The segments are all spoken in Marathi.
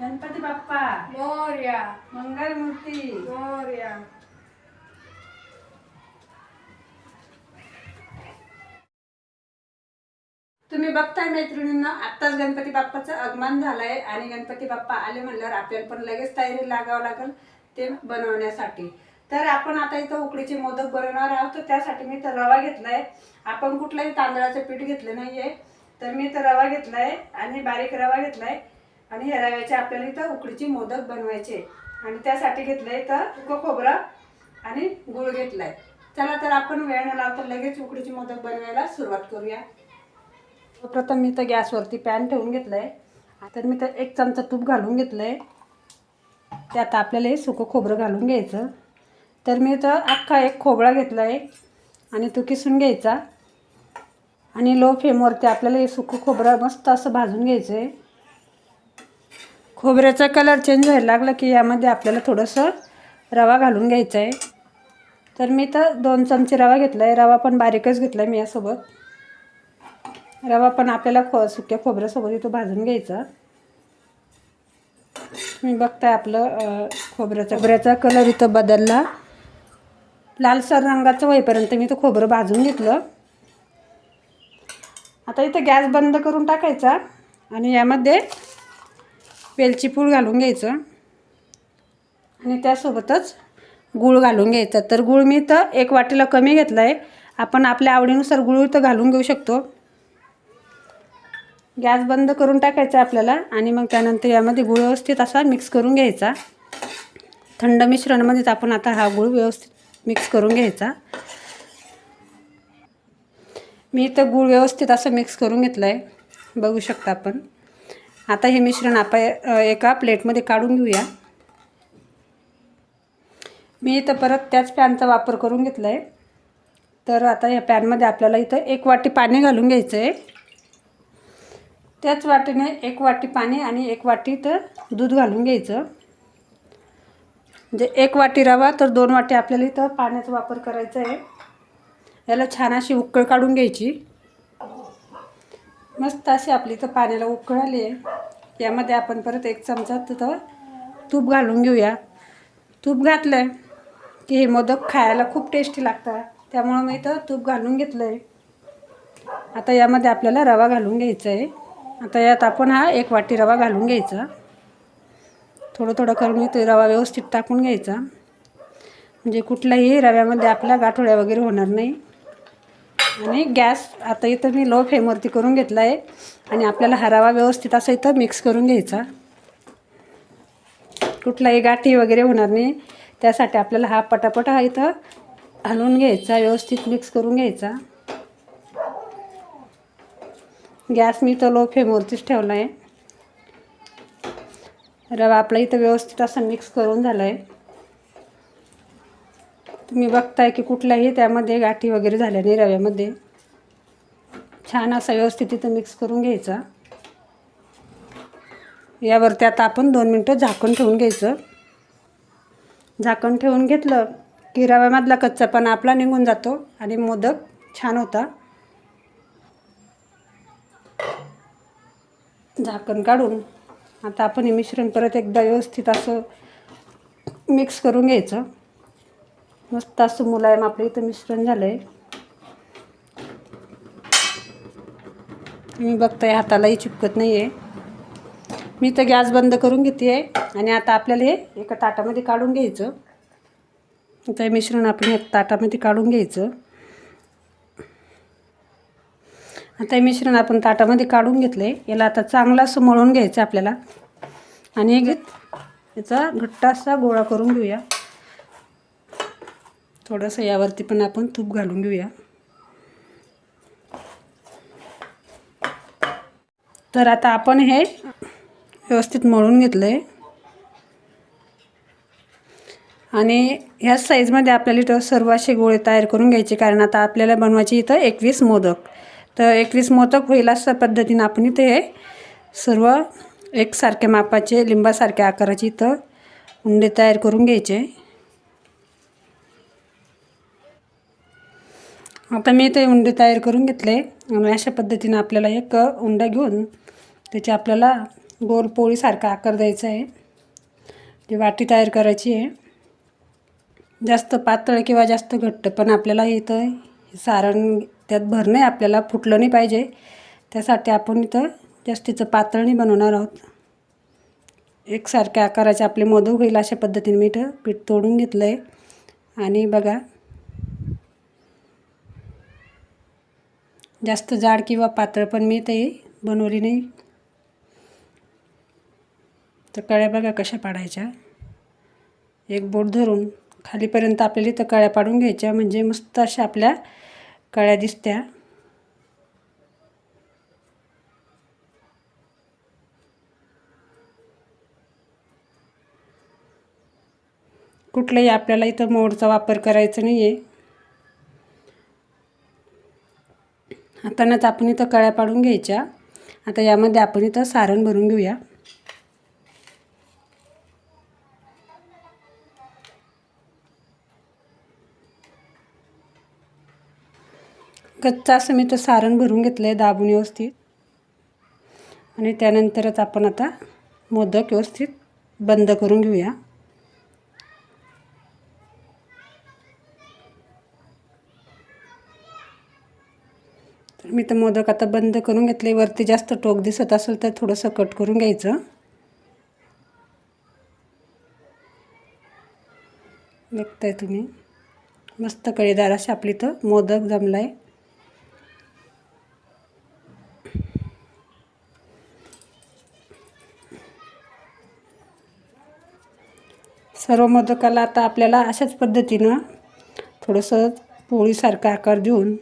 गणपती बाप्पा. मोर्या. मंगलमूर्ती. मोर्या. तुम्ही बघताय मैत्रिणींना आत्ताच गणपती बाप्पाचं आगमन झालंय आणि गणपती बाप्पा आले म्हणल्यावर आपल्याला पण लगेच तयारी लागावं लागेल ते बनवण्यासाठी. तर आपण आता इथं उकडीचे मोदक बनवणार आहोत तर त्यासाठी मी तर रवा घेतलाय. आपण कुठलंही तांदळाचं पीठ घेतलं नाहीये तर मी तर रवा घेतलाय आणि बारीक रवा घेतलाय. आणि हे रव्याचे आपल्याला इथं उकडीचे मोदक बनवायचे. आणि त्यासाठी घेतलंय तर सुकं खोबरं आणि गुळ घेतलाय. चला तर आपण वेळ न लावता लगेच उकडीचे मोदक बनवायला सुरुवात करूया. प्रथम मी तर गॅसवरती पॅन ठेवून घेतलं आहे आता मी तर एक चमचा तूप घालून घेतलं आहे त्यात आपल्याला हे सुकं खोबरं घालून घ्यायचं. तर मी तर अख्खा एक खोबरा घेतला आहे आणि तो किसून घ्यायचा. आणि लो फ्लेमवरती आपल्याला हे सुकं खोबरं मस्त असं भाजून घ्यायचं आहे खोबऱ्याचा कलर चेंज व्हायला लागला की यामध्ये आपल्याला थोडंसं रवा घालून घ्यायचा आहे तर मी तर दोन चमचे रवा घेतला आहे रवा पण बारीकच घेतला आहे मी यासोबत. रवा पण आपल्याला खो सुक्या खोबऱ्यासोबत इथं भाजून घ्यायचा. मी बघताय आपलं खोबऱ्याचा खोबऱ्याचा कलर इथं बदलला. लालसर रंगाचं होईपर्यंत मी तो खोबरं भाजून घेतलं. आता इथं गॅस बंद करून टाकायचा आणि यामध्ये वेलची पूड घालून घ्यायचं. आणि त्यासोबतच गूळ घालून घ्यायचा. तर गूळ मी तर एक वाटीला कमी घेतला आहे आपण आपल्या आवडीनुसार गूळ तर घालून घेऊ शकतो. गॅस बंद करून टाकायचा आपल्याला. आणि मग त्यानंतर यामध्ये गुळ व्यवस्थित असा मिक्स करून घ्यायचा. थंड मिश्रणामध्येच आपण आता हा गुळ व्यवस्थित मिक्स करून घ्यायचा. मी तर गूळ व्यवस्थित असं मिक्स करून घेतलं आहे बघू शकता आपण. आता हे मिश्रण आपण एका प्लेटमध्ये काढून घेऊया. मी इथं परत त्याच पॅनचा वापर करून घेतला आहे तर आता या पॅनमध्ये आपल्याला इथं एक वाटी पाणी घालून घ्यायचं आहे त्याच वाटीने एक वाटी पाणी आणि एक वाटी तर दूध घालून घ्यायचं. म्हणजे एक वाटी रवा तर दोन वाटी आपल्याला इथं पाण्याचा वापर करायचा आहे. याला छान अशी उकळ काढून घ्यायची. मस्त अशी आपली इथं पाण्याला उकळ आली आहे. यामध्ये आपण परत एक चमचा तिथं तूप घालून घेऊया. तूप घातलं की हे मोदक खायला खूप टेस्टी लागतात. त्यामुळं मी इथं तूप घालून घेतलं आहे आता यामध्ये आपल्याला रवा घालून घ्यायचा आहे आता यात आपण हा एक वाटी रवा घालून घ्यायचा. थोडं थोडं करून तो रवा व्यवस्थित टाकून घ्यायचा. म्हणजे कुठल्याही रव्यामध्ये आपल्या गाठोड्या वगैरे होणार नाही. आणि गॅस आता इथं मी लो फ्लेमवरती करून घेतला आहे आणि आपल्याला हरावा रवा व्यवस्थित असं इथं मिक्स करून घ्यायचा. कुठलाही गाठी वगैरे होणार नाही. त्यासाठी आपल्याला हा पटापट हा इथं हलवून घ्यायचा व्यवस्थित मिक्स करून घ्यायचा. गॅस मी तर लो फ्लेमवरतीच ठेवला आहे रवा आपला इथं व्यवस्थित असा मिक्स करून झाला आहे तुम्ही बघताय की कुठल्याही त्यामध्ये गाठी वगैरे झाल्या नाही रव्यामध्ये. छान असा व्यवस्थित तिथं मिक्स करून घ्यायचा. यावरती आता आपण दोन मिनटं झाकण ठेवून घ्यायचं. झाकण ठेवून घेतलं की रव्यामधला कच्चापणा आपला निघून जातो आणि मोदक छान होता. झाकण काढून आता आपण हे मिश्रण परत एकदा व्यवस्थित असं मिक्स करून घ्यायचं. मस्त असं मुलायम आपलं इथं मिश्रण झालं आहे तुम्ही बघताय हातालाही चिपकत नाही आहे मी तर गॅस बंद करून घेते आहे आणि आता आपल्याला हे एका ताटामध्ये काढून घ्यायचं. आता हे मिश्रण आपण एक ताटामध्ये काढून घ्यायचं. आता हे मिश्रण आपण ताटामध्ये काढून घेतलं आहे याला आता चांगलं असं मळून घ्यायचं आपल्याला. आणि हे घेत याचा घट्ट असा गोळा करून घेऊया. थोडंसं यावरती पण आपण तूप घालून घेऊया. तर आता आपण हे व्यवस्थित मळून घेतलं आहे आणि ह्याच साईजमध्ये आपल्याला इथं सर्व असे गोळे तयार करून घ्यायचे कारण आता आपल्याला बनवायचे इथं एकवीस मोदक. तर एकवीस मोदक होईल अशा पद्धतीनं आपण इथे हे सर्व एकसारख्या मापाचे लिंबासारख्या आकाराचे इथं उंडे तयार करून घ्यायचे. आता मी ते उंडे तयार करून घेतले आणि अशा पद्धतीनं आपल्याला एक उंडा घेऊन त्याची आपल्याला गोल पोळीसारखा आकार द्यायचा आहे. जी वाटी तयार करायची आहे. जास्त पातळ किंवा जास्त घट्ट पण आपल्याला इथं सारण त्यात भरणं आहे आपल्याला फुटलं नाही पाहिजे. त्यासाठी आपण इथं जास्तीचं पातळ नाही बनवणार आहोत. एकसारख्या आकाराचे आपले मोदक होईल अशा पद्धतीने मी इथं पीठ तोडून घेतलं आहे आणि बघा जास्त जाड किंवा पातळ पण मी ते बनवली नाही तर कळ्या बघा कशा पाडायच्या. एक बोट धरून खालीपर्यंत आपल्याला इथं कळ्या पाडून घ्यायच्या. म्हणजे मस्त अशा आपल्या कळ्या दिसत्या. कुठलंही आपल्याला इथं मोडचा वापर करायचा नाही आहे हातानंच आपण इथं कळ्या पाडून घ्यायच्या. आता यामध्ये आपण इथं सारण भरून घेऊया. कच्चा असं मी तर सारण भरून घेतलं आहे दाबून व्यवस्थित. आणि त्यानंतरच आपण आता मोदक व्यवस्थित बंद करून घेऊया. मी तर मोदक आता बंद करून घेतले. वरती जास्त टोक दिसत असेल तर थोडंसं कट करून घ्यायचं. बघताय तुम्ही. मस्त कळीदार असे आपली तर मोदक जमला आहे सर्व मोदकाला आता आपल्याला अशाच पद्धतीनं थोडंसं पोळीसारखा आकार देऊन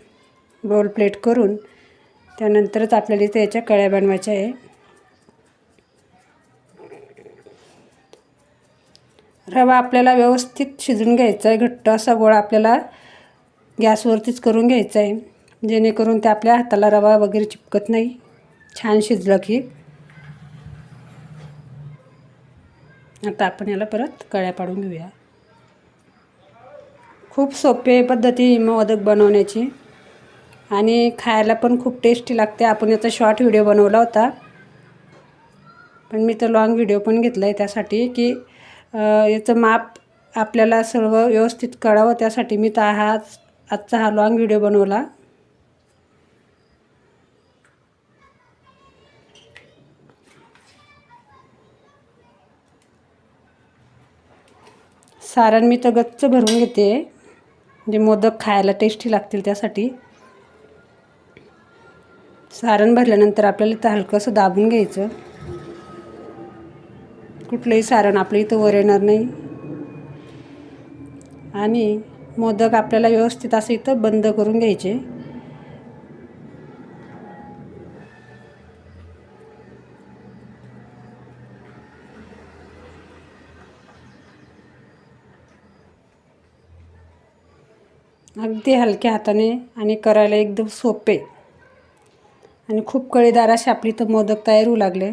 गोल प्लेट करून त्यानंतरच आपल्याला इथे याच्या कळ्या बनवायच्या आहे. रवा आपल्याला व्यवस्थित शिजून घ्यायचा आहे. घट्ट असा गोळा आपल्याला गॅसवरतीच करून घ्यायचा आहे. जेणेकरून ते आपल्या हाताला रवा वगैरे चिपकत नाही. छान शिजलं की. आता आपण याला परत कळ्या पाडून घेऊया. खूप सोपे पद्धती मोदक बनवण्याची. आणि खायला पण खूप टेस्टी लागते. आपण याचा शॉर्ट व्हिडिओ बनवला होता. पण मी तर लॉंग व्हिडिओ पण घेतला आहे त्यासाठी की याचं माप आपल्याला सर्व व्यवस्थित कळावं त्यासाठी मी तर हा आजचा हा लॉंग व्हिडिओ बनवला. सारण मी तर गच्च भरून घेते. म्हणजे मोदक खायला टेस्टी लागतील त्यासाठी. सारण भरल्यानंतर आपल्याला इथं हलकंसं दाबून घ्यायचं. कुठलंही सारण आपल्या इथं वर येणार नाही. आणि मोदक आपल्याला व्यवस्थित असं इथं बंद करून घ्यायचे. अगदी हलक्या हाताने आणि करायला एकदम सोपे. आणि खूप कळीदार असे आपली तर मोदक तयार होऊ लागले.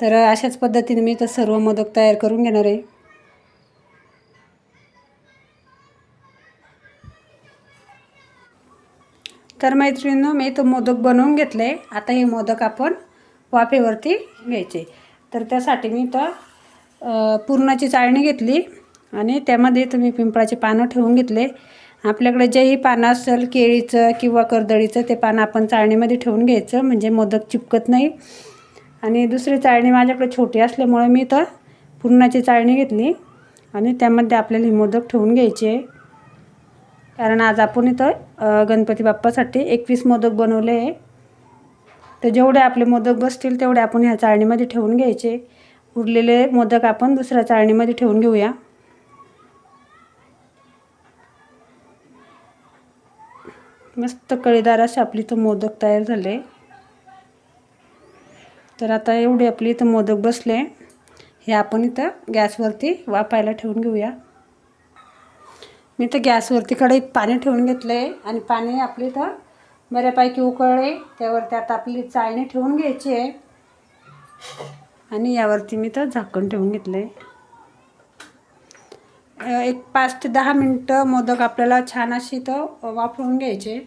तर अशाच पद्धतीने मी तर सर्व मोदक तयार करून घेणार आहे. तर मैत्रिणींनो मी तो मोदक बनवून घेतले. आता हे मोदक आपण वाफेवरती घ्यायचे. तर त्यासाठी मी तर पुरणाची चाळणी घेतली आणि त्यामध्ये तुम्ही पिंपळाचे पानं ठेवून घेतले. आपल्याकडे जेही पानं असेल केळीचं किंवा कर्दळीचं ते पानं आपण चाळणीमध्ये ठेवून घ्यायचं म्हणजे मोदक चिपकत नाही. आणि दुसरी चाळणी माझ्याकडे छोटी असल्यामुळे मी तर पुरणाची चाळणी घेतली आणि त्यामध्ये आपल्याला हे मोदक ठेवून घ्यायचे कारण आज आपण इथं गणपती बाप्पासाठी एकवीस मोदक बनवले आहे. तर जेवढे आपले मोदक बसतील तेवढे आपण ह्या चाळणीमध्ये ठेवून घ्यायचे. उरलेले मोदक आपण दुसऱ्या चाळणीमध्ये ठेवून घेऊया. मस्त कळीदार असे आपली इथं मोदक तयार झाले. तर आता एवढे आपली इथं मोदक बसले. हे आपण इथं गॅसवरती वापायला ठेवून घेऊया. मी तर गॅसवरती कढईत पाणी ठेवून घेतलं आहे आणि पाणी आपली इथं बऱ्यापैकी उकळले. त्यावरती आता आपली चाळणी ठेवून घ्यायची आहे. आणि यावरती मी तर झाकण ठेवून घेतलं आहे एक पाच ते दहा मिनटं मोदक आपल्याला छान अशी तर वापरून घ्यायचे.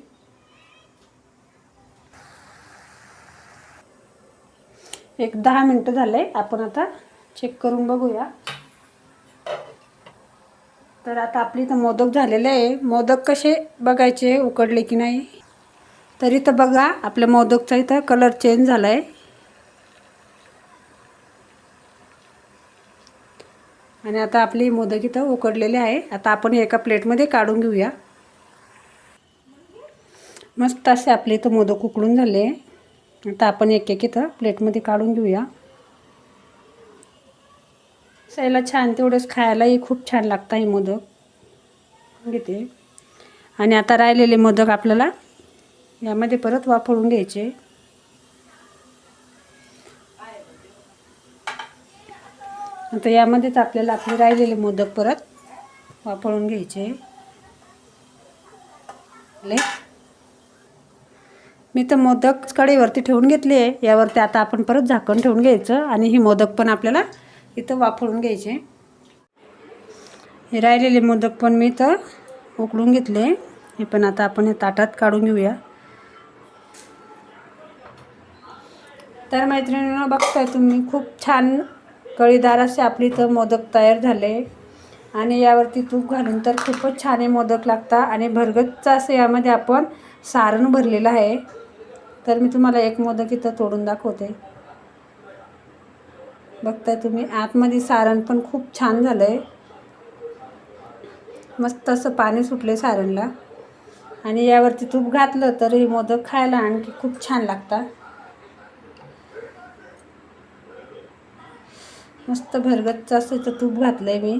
एक दहा मिनटं झाले आपण आता चेक करून बघूया. तर आता आपली तर मोदक झालेले आहे. मोदक कसे बघायचे उकडले की नाही? तरी तर बघा आपल्या मोदकचा इथं कलर चेंज झाला आहे आणि आता आपली मोदक इथं उकडलेले आहे. आता आपण एका प्लेटमध्ये काढून घेऊया. मस्त असे आपले इथं मोदक उकडून झाले. आता आपण एक एक इथं प्लेटमध्ये काढून घेऊया. सायला छान तेवढंच खायलाही खूप छान लागतं हे मोदक. घेते. आणि आता राहिलेले मोदक आपल्याला यामध्ये परत वाफळून घ्यायचे. आता यामध्येच आपल्याला आपले राहिलेले मोदक परत वाफळून घ्यायचे मी तर मोदक कढईवरती ठेवून घेतले आहे. यावरती आता आपण परत झाकण ठेवून घ्यायचं आणि ही मोदक पण आपल्याला इथं वाफळून घ्यायचे हे राहिलेले मोदक पण मी तर उकडून घेतले हे पण आता आपण हे ताटात काढून घेऊया. तर मैत्रिणींना बघताय तुम्ही खूप छान कळीदार आपली इथं मोदक तयार झाले. आणि यावरती तूप घालून तर खूपच छान आहे मोदक लागतात आणि भरगतचा असं यामध्ये आपण सारण भरलेलं आहे. तर मी तुम्हाला एक मोदक इथं तोडून दाखवते. बघताय तुम्ही आतमध्ये सारण पण खूप छान झालं आहे मस्त असं पाणी सुटले सारणला. आणि यावरती तूप घातलं तर हे मोदक खायला आणखी खूप छान लागतात मस्त भरगतचं असं तूप घातलं आहे मी.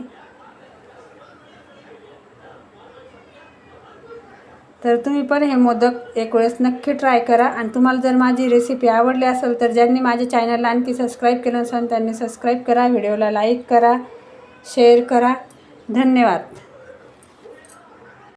तर तुम्ही पण हे मोदक एक वेळेस नक्की ट्राय करा. आणि तुम्हाला जर माझी रेसिपी आवडली असेल तर ज्यांनी माझ्या चॅनलला आणखी सबस्क्राईब केलं नसेल त्यांनी सबस्क्राईब करा व्हिडिओला लाईक करा शेअर करा. धन्यवाद.